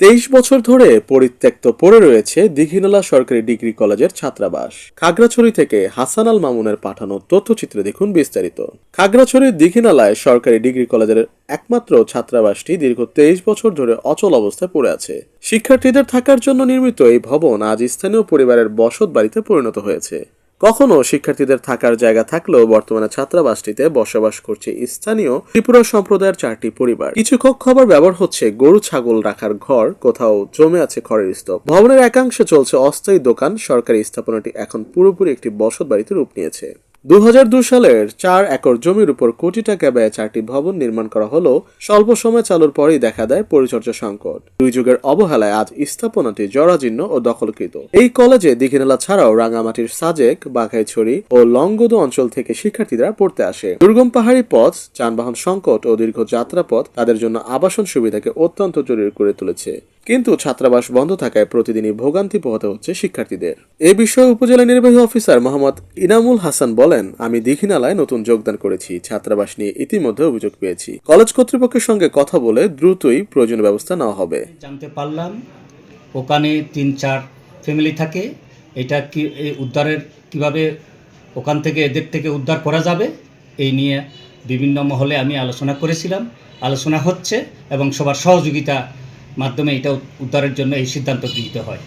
তেইশ বছর ধরে পরিত্যক্ত পড়ে রয়েছে দীঘিনালা সরকারি ডিগ্রি কলেজের ছাত্রাবাস। খাগড়াছড়ি থেকে হাসান আল মামুনের পাঠানো তথ্যচিত্রে দেখুন বিস্তারিত। খাগড়াছড়ির দীঘিনালায় সরকারি ডিগ্রি কলেজের একমাত্র ছাত্রাবাসটি দীর্ঘ তেইশ বছর ধরে অচল অবস্থায় পড়ে আছে। শিক্ষার্থীদের থাকার জন্য নির্মিত এই ভবন আজ স্থানীয় পরিবারের বসত বাড়িতে পরিণত হয়েছে। কখনো শিক্ষার্থীদের থাকার জায়গা থাকলেও বর্তমানে ছাত্রাবাসটিতে বসবাস করছে স্থানীয় ত্রিপুরা সম্প্রদায়ের চারটি পরিবার। কিছু খবর ব্যবহার হচ্ছে গরু ছাগল রাখার ঘর, কোথাও জমে আছে খড়ের স্তূপ। ভবনের একাংশে চলছে অস্থায়ী দোকান। সরকারি স্থাপনাটি এখন পুরোপুরি একটি বসত বাড়িতে রূপ নিয়েছে। দু সালের চার একর জমির উপর কোটি টাকা ব্যয়ে চারটি ভবন নির্মাণ করা হলো। স্বল্প সময় চালুর পরেই দেখা দেয় পরিচর্যা সংকট। দুই যুগের অবহেলায় আজ স্থাপনাটি জরাজীর্ণ ও দখলকৃত। এই কলেজে দীঘিনালা ছাড়াও রাঙামাটির সাজেক, বাঘাইছড়ি ও লংগদু অঞ্চল থেকে শিক্ষার্থীরা পড়তে আসে। দুর্গম পাহাড়ি পথ, যানবাহন সংকট ও দীর্ঘ যাত্রাপথ তাদের জন্য আবাসন সুবিধাকে অত্যন্ত জরুরি করে তুলেছে। কিন্তু ছাত্রাবাস বন্ধ থাকায় প্রতিদিনই ভোগান্তি পোহাতে হচ্ছে শিক্ষার্থীদের। এ বিষয়ে উপজেলা নির্বাহী অফিসার মোহাম্মদ ইনামুল হাসান বলেন, আমি দীঘিনালায় নতুন যোগদান করেছি, ছাত্রাবাস নিয়ে ইতিমধ্যে অভিযোগ পেয়েছি। কলেজ কর্তৃপক্ষের সঙ্গে কথা বলে দ্রুতই প্রয়োজনীয় ব্যবস্থা নেওয়া হবে। জানতে পারলাম, ওখানে তিন চার ফ্যামিলি থাকে। এটা কি, এই উদ্ধারের কীভাবে ওখান থেকে এদের থেকে উদ্ধার করা যাবে, এই নিয়ে বিভিন্ন মহলে আমি আলোচনা করেছিলাম। আলোচনা হচ্ছে এবং সবার সহযোগিতা মাধ্যমে এটা উদ্ধারের জন্য এই সিদ্ধান্ত গৃহীত হয়।